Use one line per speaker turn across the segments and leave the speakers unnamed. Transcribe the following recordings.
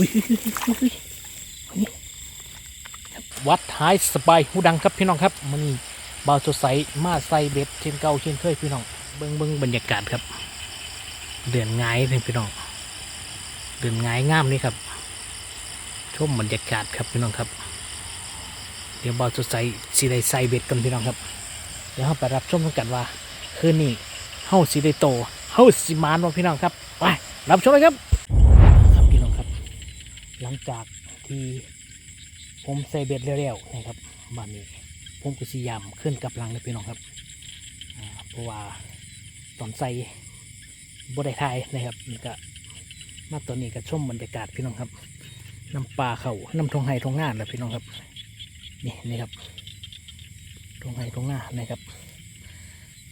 อุ้ยวัดท้ายสบายหูดังครับพี่น้องครับมันเบาสดใสมาใส่เบ็ดเช่นเก่าเช่นเคยพี่น้องเบิ้งเบิ้งบรรยากาศครับ เดือนงายเลยพี่น้องเดือนงายงามนี่ครับชมบรรยากาศครับพี่น้องครับ เดี๋ยวเบาสดใสสีได้ใส่เบ็ดกันพี่น้องครับ เดี๋ยวเราไปรับชมกันว่า คืนนี้เฮาสิได้โตเฮาสิมานว่าพี่น้องครับไปรับชมเลยครับ หลังจากที่ผมใส่เบ็ดเร็วๆนะครับบ้านนี้ผมก็สิยามขึ้นกับหลังเลยพี่น้องครับเพราะว่าตอนใส่บได้ทายนะครับนี่ก็มาตอนนี้ก็ชมบรรยากาศพี่น้องครับน้ำปลาเขาน้ำทงไห้ทงงานแหละพี่น้องครับ นี่นี่ครับทงไห้ทงงานะครับ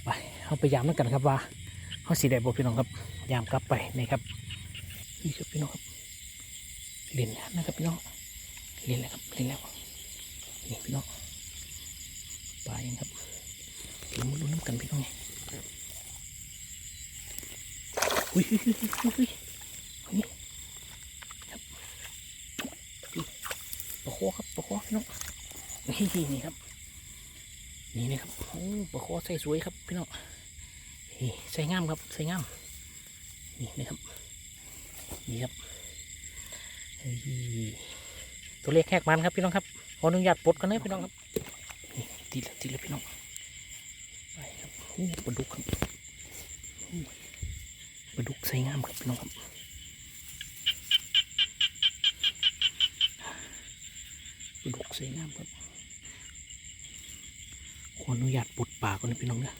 ไปเอาไปยามแล้วกันครับว่าเขาสีแดงบ่พี่น้องครับ ยามกลับไปนะครับนี่ครับพี่น้องครับ เรียนแล้วนะครับพี่น้องเรียนแล้วครับเรียนแล้วนี่พี่น้องปลายังครับเดี๋ยวมาดูน้ำกันพี่น้องอุ้ยอุ้ยอุ้ยอุ้ยอุ้ยนี่ครับปลาโคครับปลาโคพี่น้องนี่นี่ครับนี่นะครับโอ้ปลาโคใส่สวยครับพี่น้องนี่ใส่งามครับใส่งามนี่นะครับนี่ครับ ตัวเลขแหกมันครับพี่น้องครับขออนุญาตปลดกันนะพี่น้องครับนี่ติดแล้วติดแล้วพี่น้องไปครับโอ้ปลาดุกครับปลาดุกใส่งามครับพี่น้องครับปลาดุกใส่งามครับขออนุญาตปลดปากก่อนนะพี่น้องนะ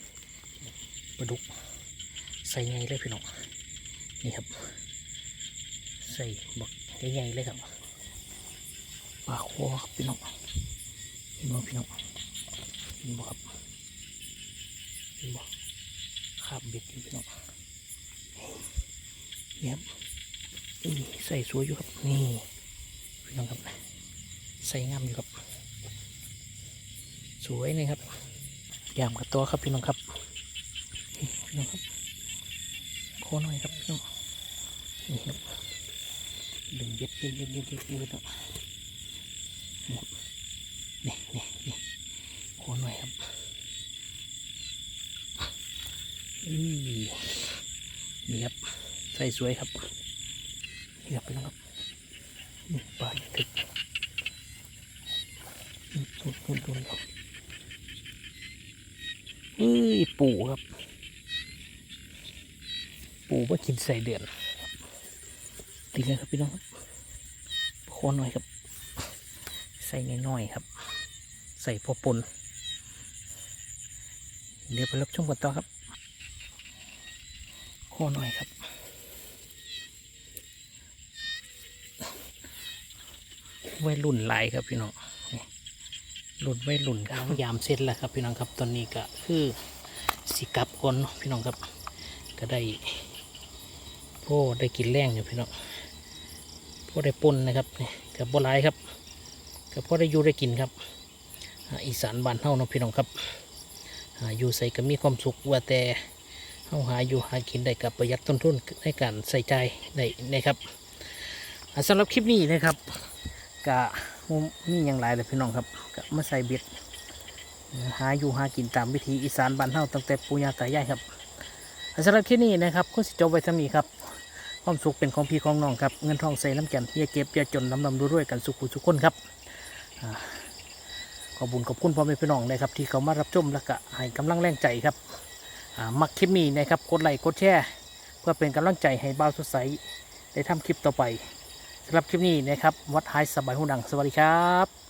ปลาดุกใส่ไงเลยพี่น้องนี่ครับใส่บัก ใหญ่ๆเลยครับปลาคอครับพี่น้องเห็นบ่พี่น้องเห็นบ่ครับเห็นบ่คาบเบ็ดอยู่พี่น้องนี่ครับอุ้ยใส่สวยอยู่ครับนี่พี่น้องครับใส่งามอยู่ครับ สวยเลยครับยามกับตัวครับพี่น้องครับนี่พี่น้องครับโคหน่อยครับพี่น้องนี่ครับ ดึงเย็ดเย็ดเย็ดเย็ดเย็ดเย็ดเนาะนี่นี่นี่โคนหน่อยครับอือนี่ครับใส่สวยครับนี่ครับไปแล้วครับนี่ปลาถึกตุนตุนตุนครับเอ้ยปูครับ ปูว่ากินใส่เดือน ตีเลยครับพี่น้องครับโคนหน่อยครับ ใส่น้อยๆครับ ใส่พอปนเดี๋ยวไปรับชมกันต่อครับโคนหน่อยครับไว้รุ่นหลครับพี่น้องนี่รุ่นไว้รุ่นครับยามเสร็จแล้วครับพี่น้องครับตอนนี้ก็คือสิกลับคนพี่น้องครับ ก็ได้โอ้ได้กินแรงอยู่พี่น้อง พอได้ปนนะครับกับบัวลายครับกับพอได้อยู่ได้กินครับอีสานบ้านเฮาเนาะพี่น้องครับอ่าอยู่ใส่ก็มีความสุขว่าแต่เฮาหาอยู่หากินได้กับประหยัดต้นทุนในการใส่ใจได้นะครับอ่าสำหรับคลิปนี้นะครับกะมีอย่างไรเลยพี่น้องครับก็มาใส่เบ็ดหาอยู่หากินตามวิธีอีสานบ้านเฮาตั้งแต่ปูยาตายายครับสำหรับที่นี่นะครับก็สิจบไว้ทำนี้ครับ ความสุขเป็นของพี่ของน้องครับเงินทองใส่น้ำจันอย่าเก็บอย่าจนน้ำนำด้วยๆกันสุขุสุขคนครับอขอบุญขอบคุณพ่อแม่พี่น้องนะครับที่เขามารับชมและก็ให้กำลังแรงใจครับมักคลิปนี้นะครับกดไลค์กดแชร์เพื่อเป็นกำลังใจให้บ่าวสดใสได้ทำคลิปต่อไปสำหรับคลิปนี้นะครับวัดท้ายสบายหูดังสวัสดีครับ